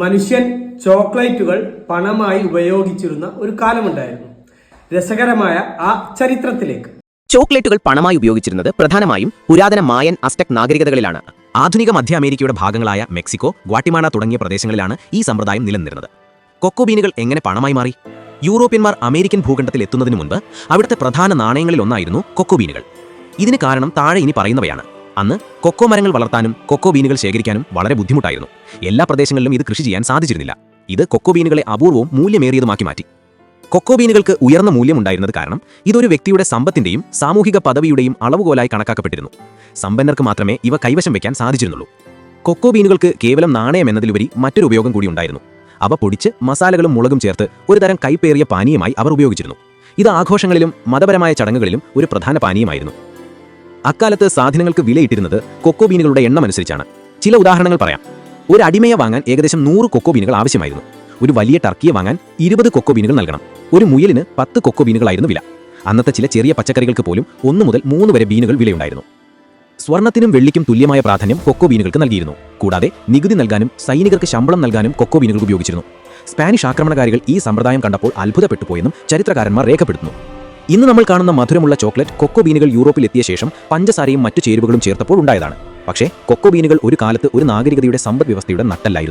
മനുഷ്യൻ ചോക്ലേറ്റുകൾ പണമായി ഉപയോഗിച്ചിരുന്ന ഒരു കാലമുണ്ടായിരുന്നു. രസകരമായ ആ ചരിത്രത്തിലേക്ക്. ചോക്ലേറ്റുകൾ പണമായി ഉപയോഗിച്ചിരുന്നത് പ്രധാനമായും പുരാതന മായൻ അസ്റ്റക് നാഗരികതകളിലാണ്. ആധുനിക മധ്യ അമേരിക്കയുടെ ഭാഗങ്ങളായ മെക്സിക്കോ ഗ്വാട്ടിമാന തുടങ്ങിയ പ്രദേശങ്ങളിലാണ് ഈ സമ്പ്രദായം നിലനിന്നിരുന്നത്. കൊക്കോബീനുകൾ എങ്ങനെ പണമായി മാറി? യൂറോപ്യന്മാർ അമേരിക്കൻ ഭൂഖണ്ഡത്തിൽ എത്തുന്നതിന് മുൻപ് അവിടുത്തെ പ്രധാന നാണയങ്ങളിൽ ഒന്നായിരുന്നു കൊക്കോബീനുകൾ ഇതിന് കാരണം താഴെ ഇനി പറയുന്നവയാണ്. അന്ന് കൊക്കോ മരങ്ങൾ വളർത്താനും കൊക്കോ ബീനുകൾ ശേഖരിക്കാനും വളരെ ബുദ്ധിമുട്ടായിരുന്നു. എല്ലാ പ്രദേശങ്ങളിലും ഇത് കൃഷി ചെയ്യാൻ സാധിച്ചിരുന്നില്ല. ഇത് കൊക്കോ ബീനുകളെ അപൂർവവും മൂല്യമേറിയതുമാക്കി മാറ്റി. കൊക്കോ ബീനുകൾക്ക് ഉയർന്ന മൂല്യമുണ്ടായിരുന്നത് കാരണം ഇതൊരു വ്യക്തിയുടെ സമ്പത്തിന്റെയും സാമൂഹിക പദവിയുടെയും അളവുകോലായി കണക്കാക്കപ്പെട്ടിരുന്നു. സമ്പന്നർക്ക് മാത്രമേ ഇവ കൈവശം വയ്ക്കാൻ സാധിച്ചിരുന്നുള്ളൂ. കൊക്കോ ബീനുകൾക്ക് കേവലം നാണയം എന്നതിലുപരി മറ്റൊരു ഉപയോഗം കൂടി ഉണ്ടായിരുന്നു. അവ പൊടിച്ച് മസാലകളും മുളകും ചേർത്ത് ഒരുതരം കൈപ്പേറിയ പാനീയമായി അവർ ഉപയോഗിച്ചിരുന്നു. ഇത് ആഘോഷങ്ങളിലും മതപരമായ ചടങ്ങുകളിലും ഒരു പ്രധാന പാനീയമായിരുന്നു. അക്കാലത്ത് സാധനങ്ങൾക്ക് വിലയിട്ടിരുന്നത് കൊക്കോ ബീനുകളുടെ എണ്ണം അനുസരിച്ചാണ്. ചില ഉദാഹരണങ്ങൾ പറയാം. ഒരു അടിമയെ വാങ്ങാൻ ഏകദേശം നൂറ് കൊക്കോ ബീനുകൾ ആവശ്യമായിരുന്നു. ഒരു വലിയ ടർക്കിയെ വാങ്ങാൻ ഇരുപത് കൊക്കോ ബീനുകൾ നൽകണം. ഒരു മുയലിന് പത്ത് കൊക്കോ ബീനുകളായിരുന്നു വില. അന്നത്തെ ചില ചെറിയ പച്ചക്കറികൾക്ക് പോലും ഒന്നു മുതൽ മൂന്ന് വരെ ബീനുകൾ വിലയുണ്ടായിരുന്നു. സ്വർണത്തിനും വെള്ളിക്കും തുല്യമായ പ്രാധാന്യം കൊക്കോ ബീനുകൾക്ക് നൽകിയിരുന്നു. കൂടാതെ നികുതി നൽകാനും സൈനികർക്ക് ശമ്പളം നൽകാനും കൊക്കോ ബീനുകൾ ഉപയോഗിച്ചിരുന്നു. സ്പാനിഷ് ആക്രമണകാരികൾ ഈ സമ്പ്രദായം കണ്ടപ്പോൾ അത്ഭുതപ്പെട്ടു പോയെന്നും ചരിത്രകാരന്മാർ രേഖപ്പെടുത്തുന്നു. ഇന്ന് നമ്മൾ കാണുന്ന മധുരമുള്ള ചോക്ലേറ്റ് കൊക്കോ ബീനുകൾ യൂറോപ്പിൽ എത്തിയ ശേഷം പഞ്ചസാരയും മറ്റു ചേരുവകളും ചേർത്തപ്പോൾ ഉണ്ടായതാണ്. പക്ഷേ കൊക്കോ ബീനുകൾ ഒരു കാലത്ത് ഒരു നാഗരികതയുടെ സമ്പദ് വ്യവസ്ഥയുടെ നട്ടല്ലായിരുന്നു.